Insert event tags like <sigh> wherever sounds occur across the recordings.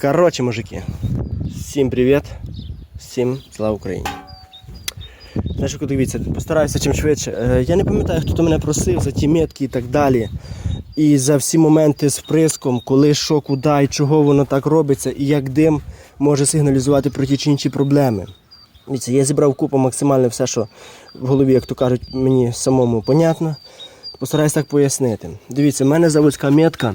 Коротше, мужики, всім привіт, всім слава Україні. Знаєш, дивіться, постараюся чим швидше. Е, Я не пам'ятаю, хто то мене просив за ті метки і так далі. І за всі моменти з вприском, коли що, куди і чого воно так робиться, і як дим може сигналізувати про ті чи інші проблеми. Дивіться, я зібрав купу максимально все, що в голові, як то кажуть, мені самому понятно. Постараюсь так пояснити. Дивіться, в мене заводська метка.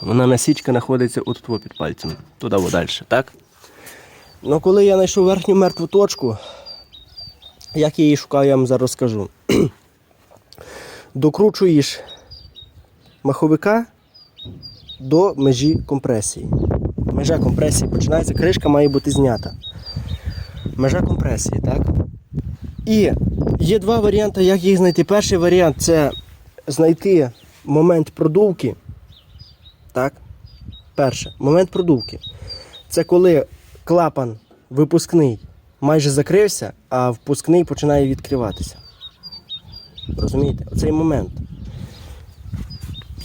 Вона насічка знаходиться от тут під пальцем, туди далі, так? Ну, коли я знайшов верхню мертву точку, як я її шукав, я вам зараз розкажу. <clears throat> Докручуєш маховика до межі компресії. Межа компресії починається, кришка має бути знята. Межа компресії, так? І є два варіанти, як їх знайти. Перший варіант це знайти момент продувки. Так? Перше, момент продувки. Це коли клапан випускний майже закрився, а впускний починає відкриватися. Розумієте? Оцей момент.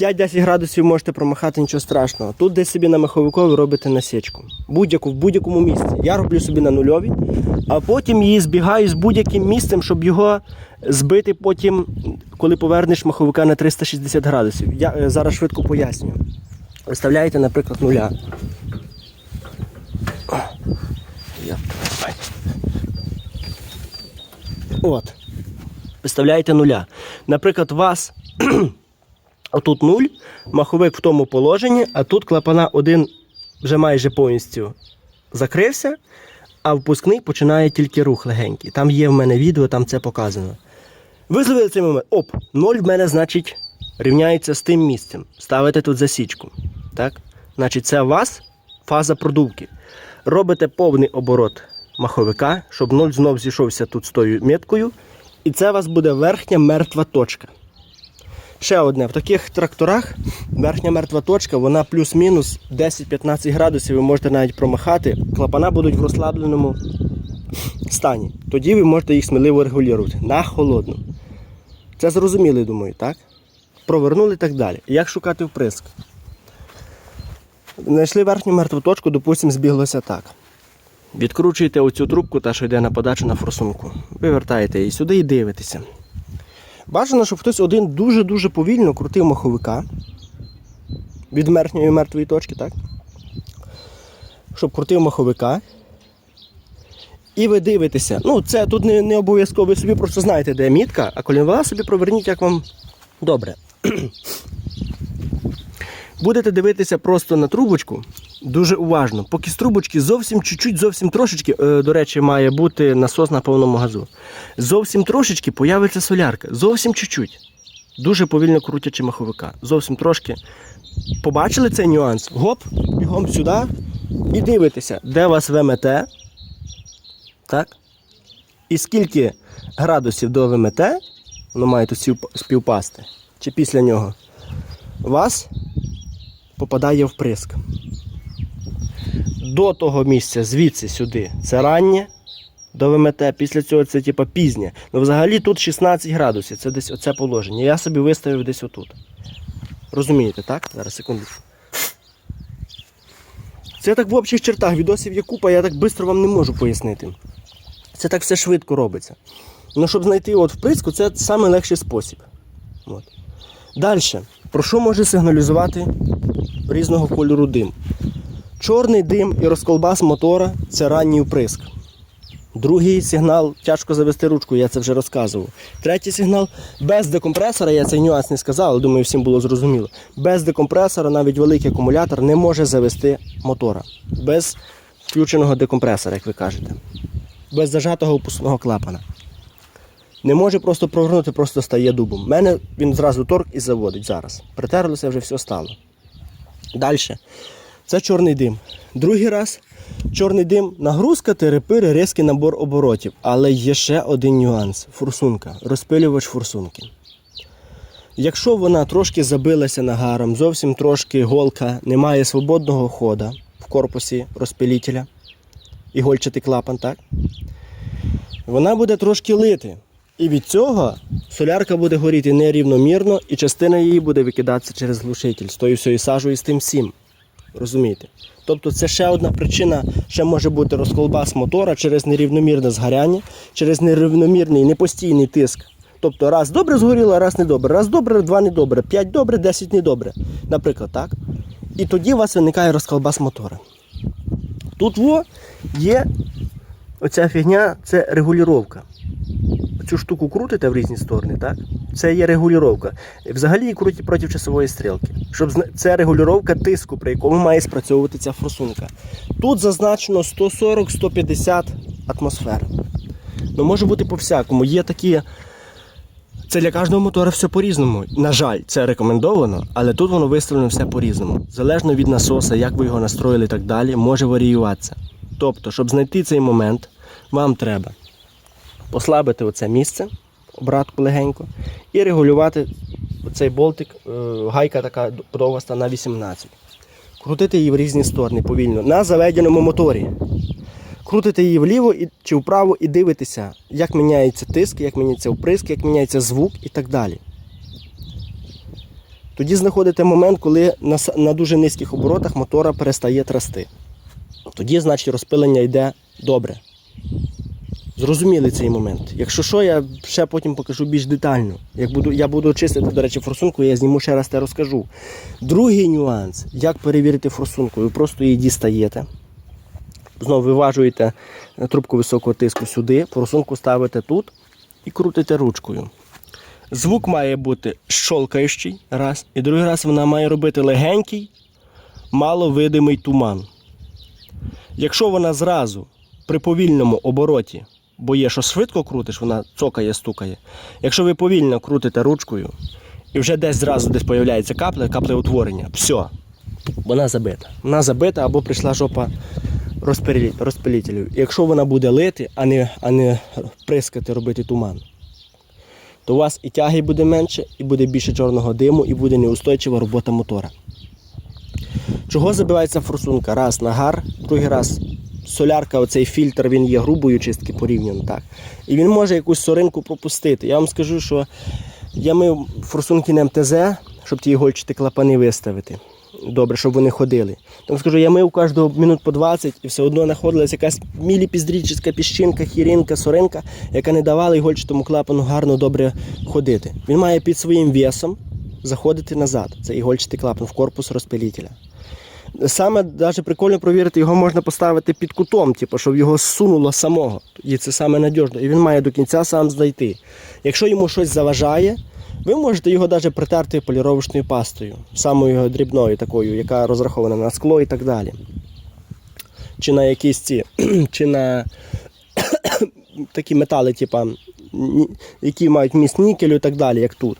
5-10 градусів можете промахати, нічого страшного. Тут десь собі на маховику ви робите насічку. Будь-яку, в будь-якому місці. Я роблю собі на нульовій, а потім її збігаю з будь-яким місцем, щоб його збити потім, коли повернеш маховика на 360 градусів. Я е, зараз швидко пояснюю. Виставляєте, наприклад, нуля. От. Виставляєте нуля. Наприклад, у вас <clears throat> отут нуль, маховик в тому положенні, а тут клапана один вже майже повністю закрився, а впускний починає тільки рух легенький. Там є в мене відео, там це показано. Ви зловили цей момент. Оп, 0 в мене, значить, рівняється з тим місцем. Ставите тут засічку. Так? Значить, це у вас фаза продувки. Робите повний оборот маховика, щоб 0 знов зійшовся тут з тою меткою. І це у вас буде верхня мертва точка. Ще одне, в таких тракторах верхня мертва точка, вона плюс-мінус 10-15 градусів, ви можете навіть промахати. Клапана будуть в розслабленому стані. Тоді ви можете їх сміливо регулювати на холодну. Це зрозуміли, думаю, так? Провернули і так далі. Як шукати вприск? Знайшли верхню мертву точку, допустимо, збіглося так. Відкручуєте оцю трубку, та що йде на подачу на форсунку. Вивертаєте її сюди і дивитеся. Бажано, щоб хтось один дуже-дуже повільно крутив маховика від верхньої мертвої точки, так? Щоб крутив маховика. І ви дивитеся. Ну, це тут не, не обов'язково, ви собі просто знаєте, де мітка, а коли собі проверніть, як вам добре. <clears throat> Будете дивитися просто на трубочку дуже уважно. Поки з трубочки зовсім чуть-чуть, зовсім трошечки, е, до речі, має бути насос на повному газу. Зовсім трошечки появиться солярка. Зовсім чуть-чуть. Дуже повільно крутячи маховика. Зовсім трошки. Побачили цей нюанс? Гоп, бігом сюди і дивитеся, де вас ВМТ. Так? І скільки градусів до ВМТ, воно має тут співпасти, чи після нього, вас попадає вприск. До того місця, звідси сюди, це раннє до ВМТ, після цього це типа пізнє. Ну взагалі тут 16 градусів, це десь оце положення. Я собі виставив десь отут. Розумієте, так? Зараз секунду. Це так в общих чертах. Відосів є купа, я так швидко вам не можу пояснити. Це так все швидко робиться. Ну, щоб знайти от вприску, це найлегший спосіб. От. Далі. Про що може сигналізувати різного кольору дим? Чорний дим і розколбас мотора це ранній вприск. Другий сигнал тяжко завести ручку, я це вже розказував. Третій сигнал без декомпресора, я цей нюанс не сказав, але думаю, всім було зрозуміло. Без декомпресора навіть великий акумулятор не може завести мотора. Без включеного декомпресора, як ви кажете. Без зажатого опускного клапана. Не може просто провернути, просто стає дубом. У мене він зразу торк і заводить зараз. Притерлося, вже все стало. Далі. Це чорний дим. Другий раз чорний дим, нагрузка, терепири, різкий набор оборотів. Але є ще один нюанс: форсунка, розпилювач форсунки. Якщо вона трошки забилася нагаром, зовсім трошки голка, немає свободного хода в корпусі розпилітеля, ігольчатий клапан, так? Вона буде трошки лити. І від цього солярка буде горіти нерівномірно, і частина її буде викидатися через глушитель з тою всією сажею з тим всім. Розумієте? Тобто це ще одна причина, ще може бути розколбас мотора через нерівномірне згоряння, через нерівномірний непостійний тиск. Тобто раз добре згоріло, раз недобре, раз добре, два недобре, п'ять добре, десять недобре. Наприклад, так? І тоді у вас виникає розколбас мотора. Тут во є оця фігня, це регулювання. Цю штуку крутите в різні сторони, так? Це є регулювання. Взагалі її крутять проти часової стрілки. Щоб це регулювання тиску, при якому має спрацьовувати ця форсунка. Тут зазначено 140-150 атмосфер. Ну, може бути по-всякому. Є такі. Це для кожного мотора все по-різному. На жаль, це рекомендовано, але тут воно виставлено все по-різному. Залежно від насоса, як ви його настроїли і так далі, може варіюватися. Тобто, щоб знайти цей момент, вам треба послабити оце місце, обратку легенько, і регулювати цей болтик, е, гайка така довгаста на 18. Крутити її в різні сторони повільно на заведеному моторі. Крутите її вліво чи вправо і дивитеся, як міняється тиск, як міняється вприск, як міняється звук і так далі. Тоді знаходите момент, коли на, на дуже низьких оборотах мотора перестає трасти. Тоді, значить, розпилення йде добре. Зрозуміли цей момент. Якщо що, я ще потім покажу більш детально. Як буду, я буду чистити, до речі, форсунку, я зніму ще раз те розкажу. Другий нюанс, як перевірити форсунку. Ви просто її дістаєте. Знову виважуєте трубку високого тиску сюди, форсунку ставите тут і крутите ручкою. Звук має бути щолкаючий, раз. І другий раз вона має робити легенький, маловидимий туман. Якщо вона зразу при повільному обороті, бо є, що швидко крутиш, вона цокає, стукає. Якщо ви повільно крутите ручкою, і вже десь зразу десь появляється капля, каплеутворення, все, вона забита. Вона забита або прийшла жопа розпилі- розпилітелів. Якщо вона буде лити, а не, а не прискати, робити туман, то у вас і тяги буде менше, і буде більше чорного диму, і буде неустойчива робота мотора. Чого забивається форсунка? Раз нагар, другий раз солярка, оцей фільтр, він є грубою чистки порівняно. так. І він може якусь соринку пропустити. Я вам скажу, що я мив форсунки на МТЗ, щоб ті ігольчаті клапани виставити. Добре, щоб вони ходили. Тому скажу, я мив кожного минут по 20 і все одно знаходилась якась міліпіздрічська піщинка, хіринка, соринка, яка не давала ігольчатому клапану гарно добре ходити. Він має під своїм весом заходити назад. Це ігольчатий клапан в корпус розпилітеля. Саме навіть прикольно провірити, його можна поставити під кутом, типу, щоб його зсунуло самого. І це саме надіжно. І він має до кінця сам знайти. Якщо йому щось заважає, ви можете його навіть притерти поліровочною пастою, самою дрібною такою, яка розрахована на скло і так далі. Чи на якісь ці, <clears throat> чи на <clears throat> такі метали, типа, ні- які мають міст нікелю і так далі, як тут.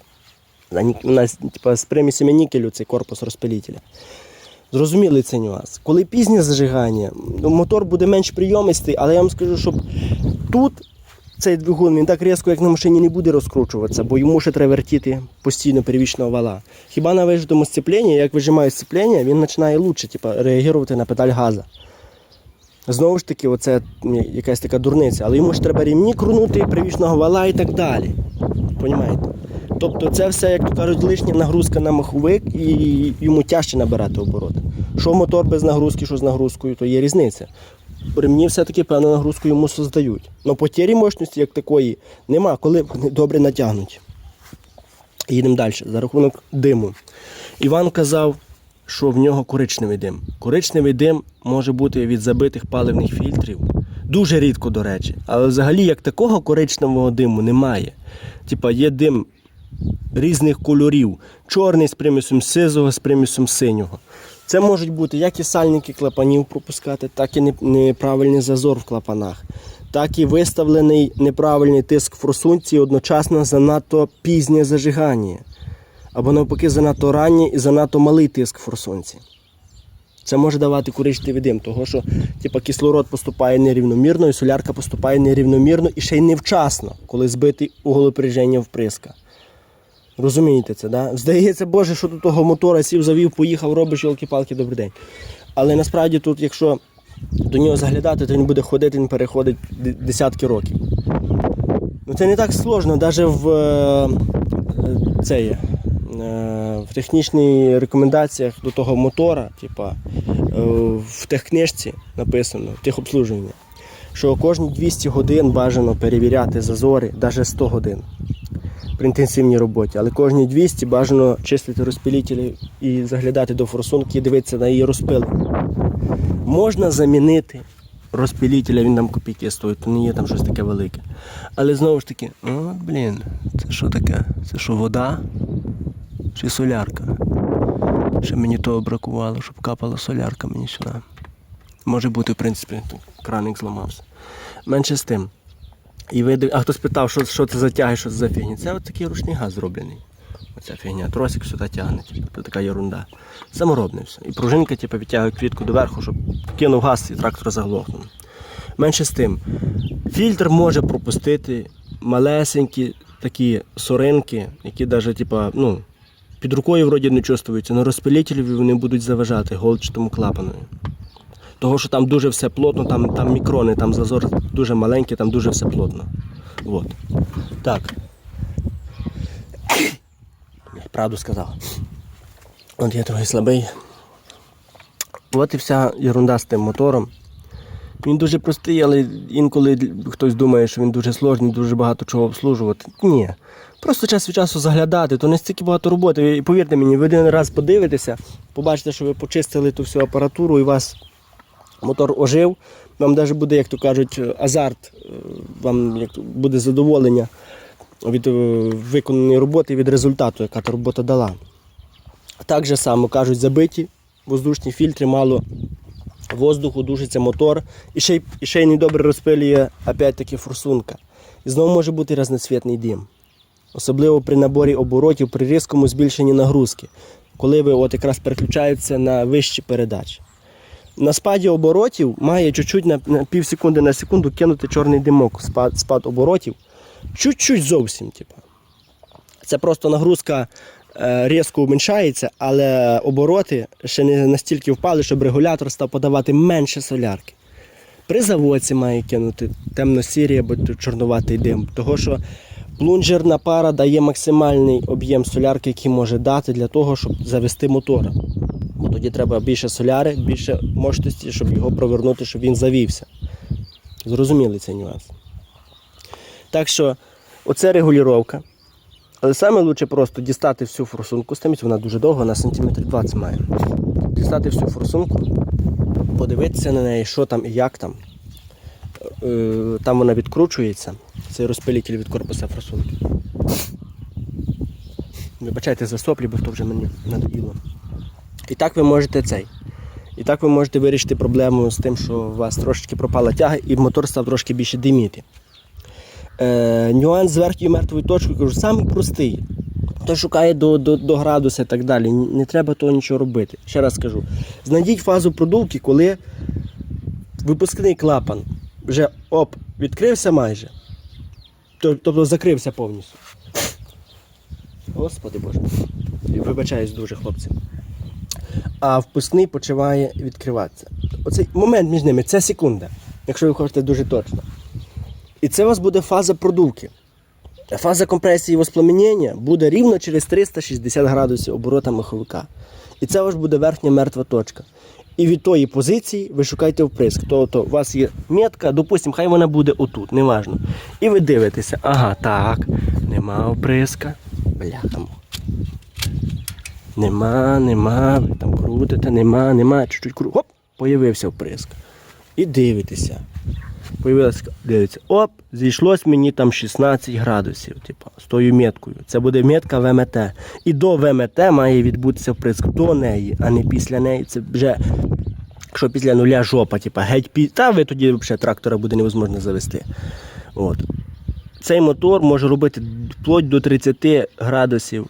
На ні- У нас типа, з примісями нікелю цей корпус розпилітеля. Зрозуміли цей нюанс. Коли пізнє зажигання, мотор буде менш прийомистий, але я вам скажу, щоб тут цей двигун він так різко, як на машині, не буде розкручуватися, бо йому ще треба вертіти постійно перевічного вала. Хіба на вижитому сцепленні, як вижимає сцеплення, він починає лучше типу, реагувати на педаль газа. Знову ж таки, оце якась така дурниця, але йому ж треба рівні крунути, привічного вала і так далі. Понімаєте? Тобто це все, як то кажуть, лишня нагрузка на маховик і йому тяжче набирати обороти. Що мотор без нагрузки, що з нагрузкою, то є різниця. Ремні все-таки певну нагрузку йому создають. Но потері мощності як такої нема, коли вони добре натягнуть. Їдемо далі. За рахунок диму. Іван казав, що в нього коричневий дим. Коричневий дим може бути від забитих паливних фільтрів. Дуже рідко, до речі. Але взагалі як такого коричневого диму немає. Типа є дим різних кольорів. Чорний з примісом сизого, з примісом синього. Це можуть бути як і сальники клапанів пропускати, так і неправильний зазор в клапанах, так і виставлений неправильний тиск в форсунці одночасно занадто пізнє зажигання. Або навпаки занадто раннє і занадто малий тиск в форсунці. Це може давати коричневий дим, того що типа, кислород поступає нерівномірно, і солярка поступає нерівномірно і ще й невчасно, коли збитий уголопряження вприска. Розумієте це, да? Здається, Боже, що до того мотора сів, завів, поїхав, робиш йолки-палки, добрий день. Але насправді тут, якщо до нього заглядати, то він буде ходити, він переходить десятки років. Ну це не так сложно, навіть в е, це є, е, в технічних рекомендаціях до того мотора, типа, е, в техкнижці написано, в техобслужуванні, що кожні 200 годин бажано перевіряти зазори, навіть 100 годин при інтенсивній роботі. Але кожні 200 бажано чистити розпилітелі і заглядати до форсунки і дивитися на її розпилення. Можна замінити розпилітеля, він там копійки стоїть, то не є там щось таке велике. Але знову ж таки, от блін, це що таке? Це що вода? Чи солярка? Ще мені того бракувало, щоб капала солярка мені сюди. Може бути, в принципі, краник зламався. Менше з тим. І ви, а хтось питав, що, що це за тяги, що це за фігня. Це такий ручний газ зроблений. Оця фігня. Тросик сюди тягне, типу, це така ерунда. Саморобне все. І пружинка типу, відтягує квітку доверху, щоб кинув газ і трактор заглохнув. Менше з тим, фільтр може пропустити малесенькі такі соринки, які навіть типа, ну, під рукою вроді не чувствуються, але розпилітелі вони будуть заважати голчатому клапану. Того, що там дуже все плотно, там, там мікрони, там зазор дуже маленький, там дуже все плотно. От. Так. Я правду сказав. От я трохи слабий. От і вся ерунда з тим мотором. Він дуже простий, але інколи хтось думає, що він дуже сложний, дуже багато чого обслужувати. Ні. Просто час від часу заглядати, то не стільки багато роботи. І повірте мені, ви один раз подивитеся, побачите, що ви почистили ту всю апаратуру і вас мотор ожив. Вам навіть буде, як то кажуть, азарт, е, вам буде задоволення від е, виконаної роботи, від результату, яка та робота дала. Так же само кажуть, забиті воздушні фільтри, мало воздуху, душиться мотор, і ще, й- і ще й недобре розпилює опять-таки форсунка. І знову може бути різноцвітний дим. Особливо при наборі оборотів, при різкому збільшенні нагрузки, коли ви от якраз переключаєтеся на вищі передачі. На спаді оборотів має чуть-чуть на, на пів секунди на секунду кинути чорний димок, спад, спад оборотів. Чуть-чуть зовсім. Типу. Це просто нагрузка е, різко уменшається, але обороти ще не настільки впали, щоб регулятор став подавати менше солярки. При заводці має кинути темно-сірий або чорнуватий дим, того що плунжерна пара дає максимальний об'єм солярки, який може дати для того, щоб завести мотора. Бо тоді треба більше соляри, більше мощності, щоб його провернути, щоб він завівся. Зрозуміли цей нюанс. Так що, оце регулювання. Але саме краще просто дістати всю форсунку. Стаміть вона дуже довга, на сантиметр 20 має. Дістати всю форсунку, подивитися на неї, що там і як там. Е, Там вона відкручується. Це розпилитель від корпуса форсунки. Вибачайте за соплі, бо то вже мені надоїло. І так ви можете цей. І так ви можете вирішити проблему з тим, що у вас трошечки пропала тяга і мотор став трошки більше диміти. Е, нюанс з верхньою мертвою точкою, кажу, самий простий. Хто шукає до, до, до градуса і так далі, не треба того нічого робити. Ще раз скажу. Знайдіть фазу продувки, коли випускний клапан вже оп, відкрився майже. Тобто закрився повністю. Господи Боже. Вибачаюсь дуже, хлопці. А впускний починає відкриватися. Оцей момент між ними це секунда, якщо ви хочете дуже точно. І це у вас буде фаза продувки. Фаза компресії і воспламенення буде рівно через 360 градусів оборота маховика. І це у вас буде верхня мертва точка. І від тої позиції ви шукаєте вприск. Тобто у вас є метка, допустимо, хай вона буде отут, неважно. І ви дивитеся, ага, так, нема вприска. Бляха. Нема, нема, ви там крутите, нема, нема, чуть-чуть кру. Хоп, появився вприск. І дивитеся. Появилася, дивиться, оп, зійшлось мені там 16 градусів, типу, з тою меткою. Це буде метка ВМТ. І до ВМТ має відбутися вприск до неї, а не після неї. Це вже, якщо після нуля жопа, типу, геть пі... Та ви тоді взагалі трактора буде невозможно завести. От. Цей мотор може робити вплоть до 30 градусів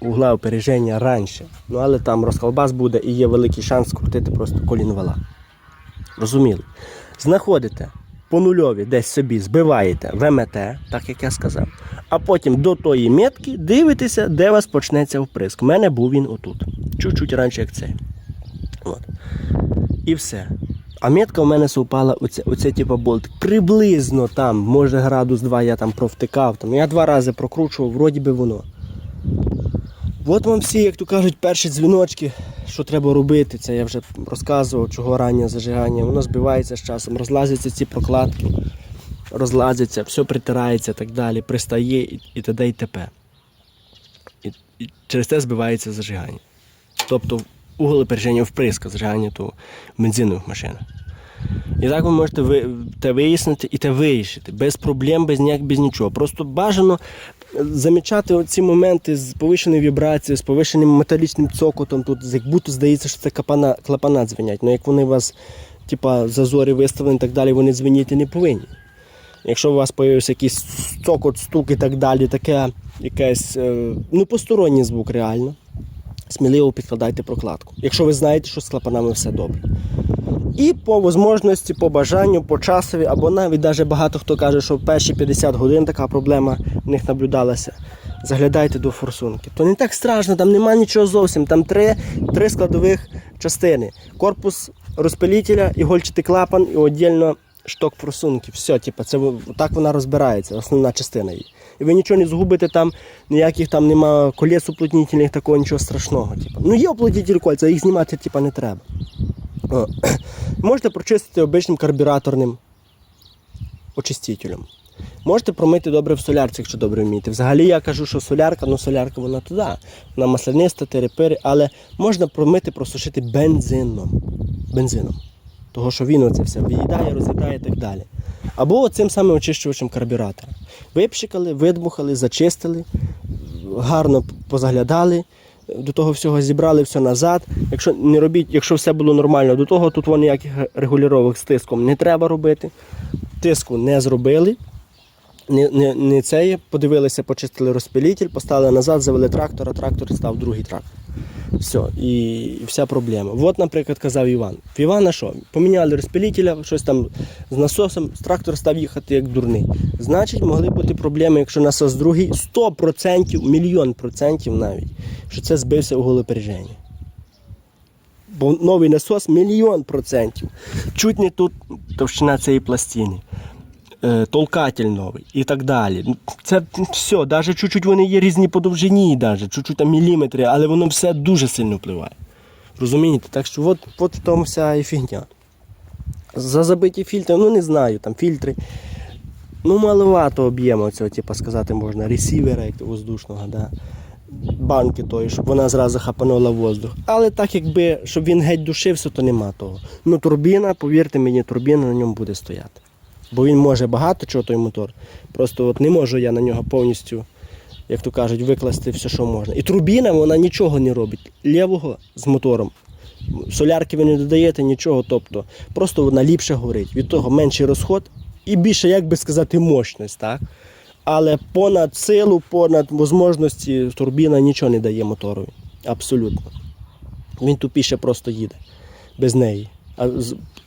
угла опереження раніше. Ну, але там розколбас буде і є великий шанс скрутити просто колін вала. Розуміли? Знаходите по нульові десь собі збиваєте ВМТ, так як я сказав, а потім до тої метки дивитеся, де у вас почнеться вприск. У мене був він отут. Чуть-чуть раніше, як цей. От. І все. А метка у мене совпала оце, оце типу болт. Приблизно там, може градус 2 я там провтикав. Там. Я два рази прокручував, вроді би воно. От вам всі, як то кажуть, перші дзвіночки, що треба робити. Це я вже розказував, чого раннє зажигання. Воно збивається з часом, розлазяться ці прокладки, розлазяться, все притирається так далі, пристає і, і т.д. і т.п. І, і через це збивається зажигання. Тобто угол опереження вприска зажигання то бензинових машинах. І так ви можете ви, те вияснити і те вирішити. Без проблем, без ніяк, без нічого. Просто бажано замічати ці моменти з повищеною вібрацією, з повищеним металічним цокотом. Тут як будто здається, що це клапана, клапана дзвенять. Ну як вони у вас, типа, зазорі виставлені і так далі, вони дзвеніти не повинні. Якщо у вас з'явився якийсь цокот, стук і так далі, таке якесь е, ну, посторонній звук реально, сміливо підкладайте прокладку. Якщо ви знаєте, що з клапанами все добре. І по можливості, по бажанню, по часові, або навіть даже багато хто каже, що в перші 50 годин така проблема в них наблюдалася. Заглядайте до форсунки. То не так страшно, там нема нічого зовсім. Там три, три складових частини: корпус розпилителя, ігольчатий клапан і віддільно шток форсунки. Все, типу, це так вона розбирається, основна частина її. І ви нічого не згубите, там ніяких там нема колес уплотнітельних, такого нічого страшного. Типу. Ну є уплотнітель кольця, їх знімати типу, не треба. <clears throat> Можете прочистити обичним карбюраторним очистителем. Можете промити добре в солярці, якщо добре вмієте. Взагалі я кажу, що солярка, ну солярка вона туди. Вона масляниста, терепири, але можна промити, просушити бензином. Бензином. Того, що він оце все виїдає, роз'їдає і так далі. Або цим самим очищувачем карбюратора. Випшикали, видмухали, зачистили, гарно позаглядали, до того всього зібрали все назад. Якщо не робіть, якщо все було нормально до того, тут ніяких регулюрових з тиском не треба робити. Тиску не зробили. Не, не, не це подивилися, почистили розпилитель, поставили назад, завели трактор, а трактор став другий трактор. Все, і, вся проблема. От, наприклад, казав Іван. В Івана що? Поміняли розпилителя, щось там з насосом, трактор став їхати як дурний. Значить, могли бути проблеми, якщо насос другий, 100%, мільйон процентів навіть, що це збився угол опереження. Бо новий насос мільйон процентів. Чуть не тут товщина цієї пластини. Е, толкатель новий і так далі. Це все, навіть чуть-чуть вони є різні по довжині, навіть, чуть-чуть там міліметри, але воно все дуже сильно впливає. Розумієте? Так що от, от в тому вся і фігня. За забиті фільтри, ну не знаю, там фільтри. Ну, маловато об'єму цього, типу, сказати можна, ресівера як воздушного, да. банки тої, щоб вона зразу хапанула воздух. Але так, якби, щоб він геть душився, то нема того. Ну, турбіна, повірте мені, турбіна на ньому буде стояти. Бо він може багато чого той мотор. Просто от не можу я на нього повністю, як то кажуть, викласти все, що можна. І турбіна вона нічого не робить. Лівого з мотором. Солярки ви не додаєте нічого, тобто просто вона ліпше горить. Від того менший розход і більше, як би сказати, мощність. Так? Але понад силу, понад можливості турбіна нічого не дає моторові. Абсолютно. Він тупіше просто їде без неї. А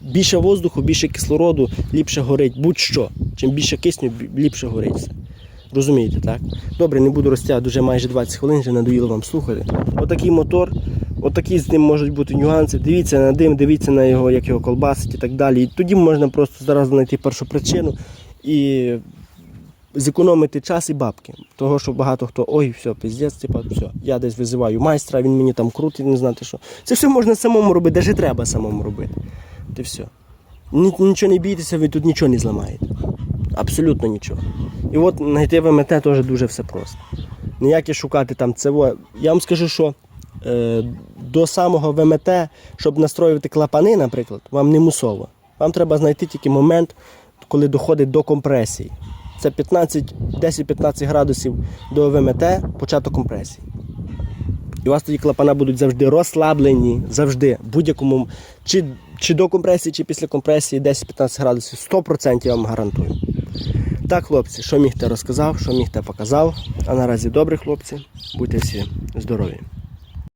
більше воздуху, більше кислороду, ліпше горить будь-що. Чим більше кисню, ліпше горить. Розумієте, так? Добре, не буду розтягувати, вже майже 20 хвилин, вже надоїло вам слухати. Отакий мотор, отакі з ним можуть бути нюанси. Дивіться на дим, дивіться на його, як його колбасить і так далі. І тоді можна просто зараз знайти першу причину і зекономити час і бабки. Того, що багато хто, ой, все, піздець, типа, все, я десь визиваю майстра, він мені там крутить, не знати що. Це все можна самому робити, навіть треба самому робити. І все. Нічого не бійтеся, ви тут нічого не зламаєте. Абсолютно нічого. І от знайти ВМТ теж дуже все просто. Ніяке шукати там ЦВО. Я вам скажу, що е, до самого ВМТ, щоб настроювати клапани, наприклад, вам не мусово. Вам треба знайти тільки момент, коли доходить до компресії. Це 15, 10-15 градусів до ВМТ, початок компресії. І у вас тоді клапана будуть завжди розслаблені, завжди, будь-якому, чи, чи до компресії, чи після компресії 10-15 градусів, 100% я вам гарантую. Так, хлопці, що міг те розказав, що міг те показав. А наразі добре, хлопці, будьте всі здорові.